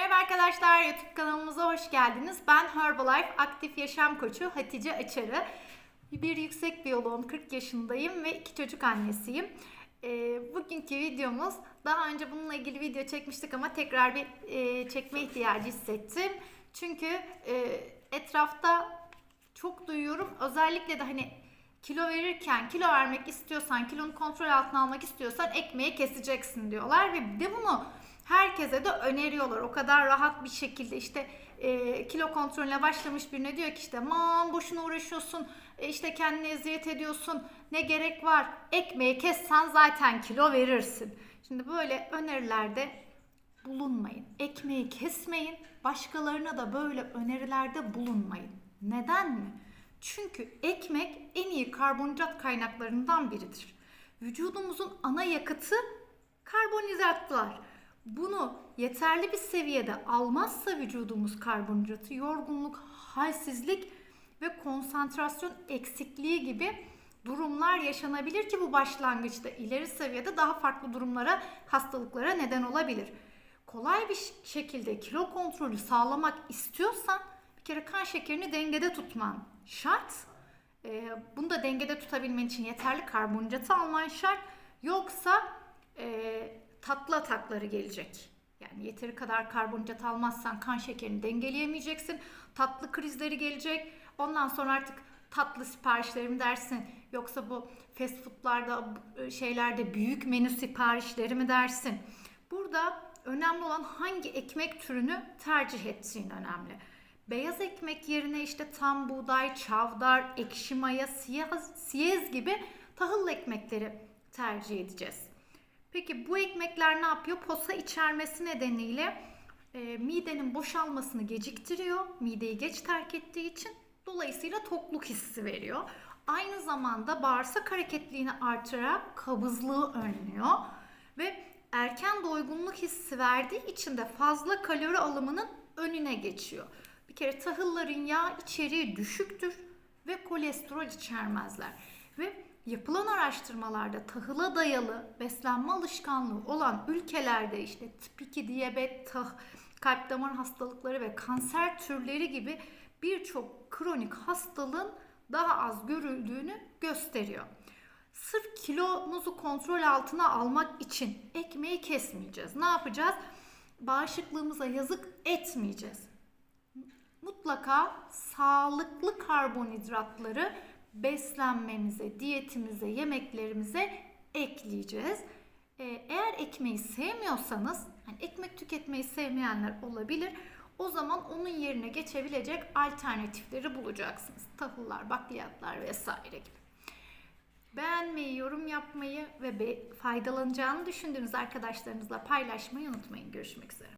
Merhaba arkadaşlar, YouTube kanalımıza hoş geldiniz. Ben Herbalife Aktif Yaşam Koçu Hatice Açarı. Bir yüksek biyoloğum, 40 yaşındayım ve iki çocuk annesiyim. Ee, bugünkü videomuz, daha önce bununla ilgili video çekmiştik ama tekrar bir e, çekme ihtiyacı hissettim. Çünkü e, etrafta çok duyuyorum, özellikle de hani kilo verirken, kilo vermek istiyorsan, kilonu kontrol altına almak istiyorsan ekmeği keseceksin diyorlar ve de bunu herkese de öneriyorlar. O kadar rahat bir şekilde işte e, kilo kontrolüne başlamış birine diyor ki işte aman boşuna uğraşıyorsun, e, işte kendine eziyet ediyorsun, ne gerek var, ekmeği kessen zaten kilo verirsin. Şimdi böyle önerilerde bulunmayın. Ekmeği kesmeyin, başkalarına da böyle önerilerde bulunmayın. Neden mi? Çünkü ekmek en iyi karbonhidrat kaynaklarından biridir. Vücudumuzun ana yakıtı karbonhidratlar. Bunu yeterli bir seviyede almazsa vücudumuz karbonhidratı yorgunluk, halsizlik ve konsantrasyon eksikliği gibi durumlar yaşanabilir ki bu başlangıçta ileri seviyede daha farklı durumlara, hastalıklara neden olabilir. Kolay bir şekilde kilo kontrolü sağlamak istiyorsan kere kan şekerini dengede tutman şart. Ee, bunu da dengede tutabilmen için yeterli karbonhidratı alman şart. Yoksa e, tatlı atakları gelecek. Yani yeteri kadar karbonhidrat almazsan kan şekerini dengeleyemeyeceksin. Tatlı krizleri gelecek. Ondan sonra artık tatlı siparişlerim dersin. Yoksa bu fast foodlarda şeylerde büyük menü siparişleri mi dersin? Burada önemli olan hangi ekmek türünü tercih ettiğin önemli. Beyaz ekmek yerine işte tam buğday, çavdar, ekşi maya, siyaz, siyez gibi tahıllı ekmekleri tercih edeceğiz. Peki bu ekmekler ne yapıyor? Posa içermesi nedeniyle e, midenin boşalmasını geciktiriyor. Mideyi geç terk ettiği için dolayısıyla tokluk hissi veriyor. Aynı zamanda bağırsak hareketliğini artırarak kabızlığı önlüyor ve erken doygunluk hissi verdiği için de fazla kalori alımının önüne geçiyor. Bir kere tahılların yağ içeriği düşüktür ve kolesterol içermezler. Ve yapılan araştırmalarda tahıla dayalı beslenme alışkanlığı olan ülkelerde işte tip 2 diyabet, tah, kalp damar hastalıkları ve kanser türleri gibi birçok kronik hastalığın daha az görüldüğünü gösteriyor. Sırf kilomuzu kontrol altına almak için ekmeği kesmeyeceğiz. Ne yapacağız? Bağışıklığımıza yazık etmeyeceğiz. Mutlaka sağlıklı karbonhidratları beslenmemize, diyetimize, yemeklerimize ekleyeceğiz. Ee, eğer ekmeği sevmiyorsanız, yani ekmek tüketmeyi sevmeyenler olabilir. O zaman onun yerine geçebilecek alternatifleri bulacaksınız. Tahıllar, bakliyatlar vesaire gibi. Beğenmeyi, yorum yapmayı ve faydalanacağını düşündüğünüz arkadaşlarınızla paylaşmayı unutmayın. Görüşmek üzere.